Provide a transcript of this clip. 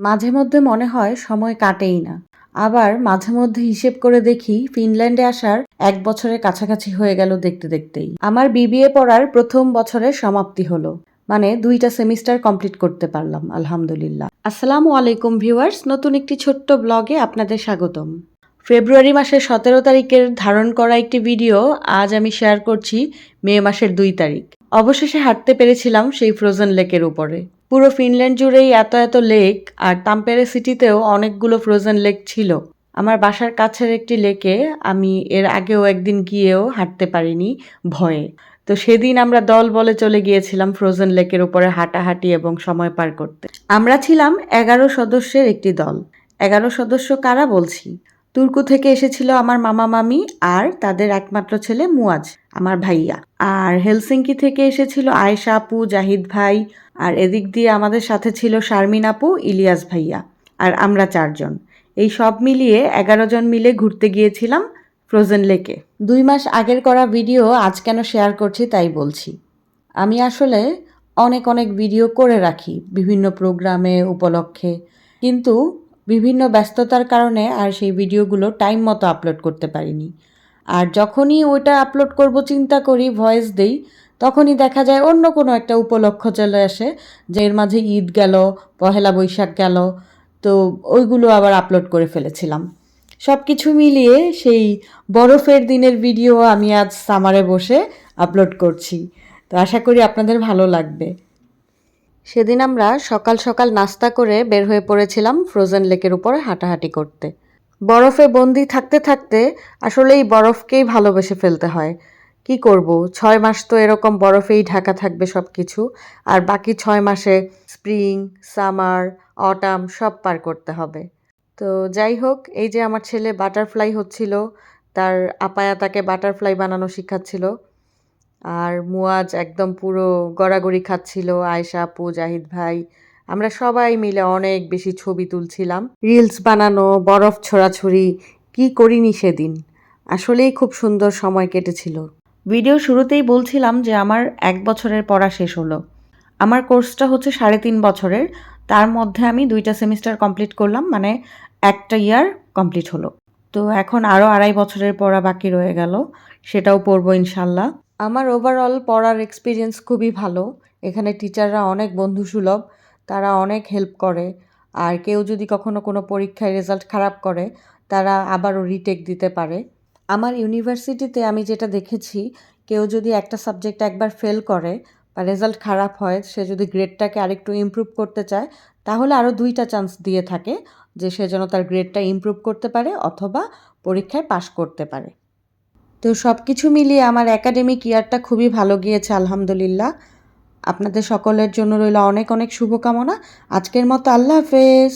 মাঝে মধ্যে মনে হয় সময় কাটেই না। আবার মাঝে মধ্যে হিসেব করে দেখি ফিনল্যান্ডে আসার এক বছরের কাছাকাছি হয়ে গেল দেখতে দেখতেই। আমার বিবিএ পড়ার প্রথম বছরের সমাপ্তি হলো। মানে দুইটা সেমিস্টার কমপ্লিট করতে পারলাম, আলহামদুলিল্লাহ। আসসালামু আলাইকুম ভিউয়ার্স, নতুন একটি ছোট্ট ব্লগে আপনাদের স্বাগতম। ফেব্রুয়ারি মাসের সতেরো তারিখের ধারণ করা একটি ভিডিও আজ আমি শেয়ার করছি মে মাসের দুই তারিখ। অবশেষে হাঁটতে পেরেছিলাম সেই ফ্রোজেন লেকের উপরে। পুরো ফিনল্যান্ড জুড়েই এত এত লেক, আর তাম্পেরে সিটিতেও অনেকগুলো ফ্রোজেন লেক ছিল। আমার বাসার কাছের একটি লেকে আমি এর আগেও একদিন গিয়েও হাঁটতে পারিনি ভয়ে। তো সেদিন আমরা দল বলে চলে গিয়েছিলাম ফ্রোজেন লেকের উপরে হাঁটাহাঁটি এবং সময় পার করতে। আমরা ছিলাম এগারো সদস্যের একটি দল। এগারো সদস্য কারা বলছি? তুর্কু থেকে এসেছিল আমার মামা মামি আর তাদের একমাত্র ছেলে মুয়াজ, আমার ভাইয়া। আর হেলসিঙ্কি থেকে এসেছিল আয়েশা আপু, জাহিদ ভাই আর এদিক দিয়ে আমাদের সাথে ছিল শারমিন আপু, ইলিয়াস ভাইয়া আর আমরা চারজন। এই সব মিলিয়ে এগারো জন মিলে ঘুরতে গিয়েছিলাম ফ্রোজেন লেকে। দুই মাস আগের করা ভিডিও আজ কেন শেয়ার করছি তাই বলছি। আমি আসলে অনেক অনেক ভিডিও করে রাখি বিভিন্ন প্রোগ্রামে, উপলক্ষে। কিন্তু বিভিন্ন ব্যস্ততার কারণে আর সেই ভিডিওগুলো টাইম মতো আপলোড করতে পারিনি। আর যখনই ওইটা আপলোড করব চিন্তা করি ভয়েস দেই, তখনই দেখা যায় অন্য কোনো একটা উপলক্ষ চলে আসে, যে এর মাঝে ঈদ গেল, পহেলা বৈশাখ গেল, তো ওইগুলো আবার আপলোড করে ফেলেছিলাম। সব কিছু মিলিয়ে সেই বরফের দিনের ভিডিও আমি আজ সামারে বসে আপলোড করছি। তো আশা করি আপনাদের ভালো লাগবে। সেদিন আমরা সকাল সকাল নাস্তা করে বের হয়ে পড়েছিলাম ফ্রোজেন লেকের উপরে হাঁটাহাঁটি করতে। বরফে বন্দি থাকতে থাকতে আসলে এই বরফকেই ভালোবেসে ফেলতে হয়। কি করব? ছয় মাস তো এরকম বরফেই ঢাকা থাকবে সব কিছু আর বাকি ছয় মাসে স্প্রিং সামার অটাম সব পার করতে হবে। তো যাই হোক, এই যে আমার ছেলে বাটারফ্লাই হচ্ছিল, তার আপায়া তাকে বাটারফ্লাই বানানো শিখাচ্ছিল। আর মুয়াজ একদম পুরো গড়াগড়ি খাচ্ছিল, আয়শা আপু, জাহিদ ভাই। আমরা সবাই মিলে অনেক বেশি ছবি তুলছিলাম। রিলস বানানো, বরফ ছোড়াছুড়ি, কি করিনি সেদিন? আসলেই খুব সুন্দর সময় কেটেছিল। ভিডিও শুরুতেই বলছিলাম যে আমার এক বছরের পড়া শেষ হলো। আমার কোর্সটা হচ্ছে সাড়ে তিন বছরের। তার মধ্যে আমি দুইটা সেমিস্টার কমপ্লিট করলাম মানে একটা ইয়ার কমপ্লিট হলো। তো এখন আরও আড়াই বছরের পড়া বাকি রয়ে গেল। সেটাও পড়ব ইনশাল্লাহ। আমার ওভারঅল পড়ার এক্সপিরিয়েন্স খুবই ভালো। এখানে টিচাররা অনেক বন্ধুসুলভ, তারা অনেক হেল্প করে। আর কেউ যদি কখনো কোনো পরীক্ষায় রেজাল্ট খারাপ করে, তারা আবারও রিটেক দিতে পারে। আমার ইউনিভার্সিটিতে আমি যেটা দেখেছি, কেউ যদি একটা সাবজেক্ট একবার ফেল করে, বা রেজাল্ট খারাপ হয়, সে যদি গ্রেডটাকে আরেকটু ইমপ্রুভ করতে চায়, তাহলে আরও দুইটা চান্স দিয়ে থাকে যে সে যেন তার গ্রেডটা ইমপ্রুভ করতে পারে অথবা পরীক্ষায় পাশ করতে পারে। তো সব কিছু মিলিয়ে আমার একাডেমিক ইয়ারটা খুবই ভালো গিয়েছে, আলহামদুলিল্লাহ। আপনাদের সকলের জন্য রইল অনেক অনেক শুভকামনা। আজকের মতো আল্লাহ হাফেজ।